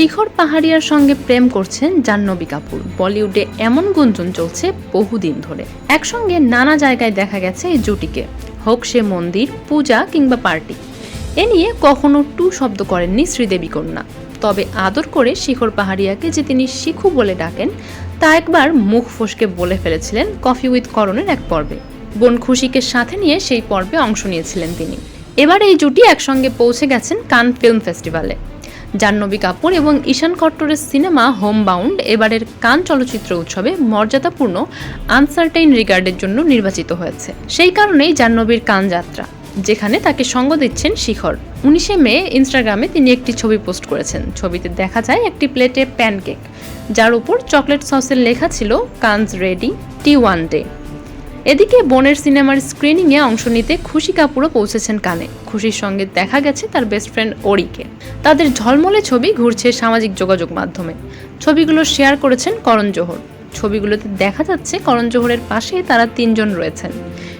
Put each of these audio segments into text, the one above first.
শিখর পাহাড়িয়ার সঙ্গে প্রেম করছেন জাহ্নবী কাপুর। বলিউডে এমন গুঞ্জন চলছে বহুদিন ধরে। একসঙ্গে নানা জায়গায় দেখা গেছে এই জুটিকে। হোক সে মন্দির, পূজা কিংবা পার্টি। এ নিয়ে কখনো টু শব্দ করেননি শ্রীদেবী কন্যা। তবে আদর করে শিখর পাহাড়িয়াকে যে তিনি শিখু বলে ডাকেন, তা একবার মুখ ফসকে বলে ফেলেছিলেন কফি উইথ করণের এক পর্বে। বোন খুশিকে সাথে নিয়ে সেই পর্বে অংশ নিয়েছিলেন তিনি। এবার এই জুটি একসঙ্গে পৌঁছে গেছেন কান ফিল্ম ফেস্টিভ্যালে জাহ্নবী কাপুর এবং ঈশান কট্টরের সিনেমা হোম বাউন্ড এবারের কান চলচ্চিত্র উৎসবে মর্যাদাপূর্ণ আনসার্টেইন রিগার্ডের জন্য নির্বাচিত হয়েছে। সেই কারণেই জাহ্নবীর কান যাত্রা, যেখানে তাকে সঙ্গ দিচ্ছেন শিখর। উনিশে মে ইনস্টাগ্রামে তিনি একটি ছবি পোস্ট করেছেন। ছবিতে দেখা যায় একটি প্লেটে প্যানকেক, যার উপর চকলেট সসের লেখা ছিল, Cannes ready, T one day. এদিকে বোনের সিনেমার স্ক্রিনিংয়ে অংশ নিতে খুশি কাপুরও পৌঁছেছেন কানে। খুশির সঙ্গে দেখা গেছে তার বেস্ট ফ্রেন্ড অরিকে তাদের ঝলমলে ছবি ঘুরছে সামাজিক যোগাযোগ মাধ্যমে। ছবিগুলো শেয়ার করেছেন করণ জোহর। ছবিগুলোতে দেখা যাচ্ছে করণ জোহরের পাশে তারা তিনজন রয়েছেন।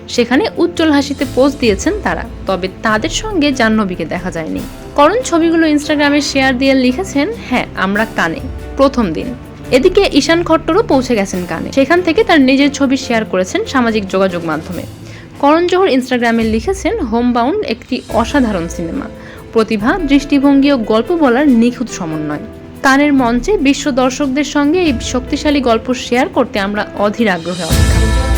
সেখানে উজ্জ্বল হাসিতে পোজ দিয়েছেন তারা, তবে তাদের সঙ্গে জাহ্নবীকে দেখা যায়নি। করণ ছবিগুলো ইনস্টাগ্রামে শেয়ার দিয়ে লিখেছেন হ্যাঁ আমরা কানে। প্রথম দিন। এদিকে ঈশান খট্টরও পৌঁছে গেছেন কানে। সেখান থেকে তার নিজের ছবি শেয়ার করেছেন সামাজিক যোগাযোগ মাধ্যমে। করণ জোহর ইনস্টাগ্রামে লিখেছেন, হোমবাউন্ড একটি অসাধারণ সিনেমা। প্রতিভা, দৃষ্টিভঙ্গি ও গল্প বলার নিখুঁত সমন্বয়। কানের মঞ্চে বিশ্ব দর্শকদের সঙ্গে এই শক্তিশালী গল্প শেয়ার করতে আমরা অধীর আগ্রহে অপেক্ষা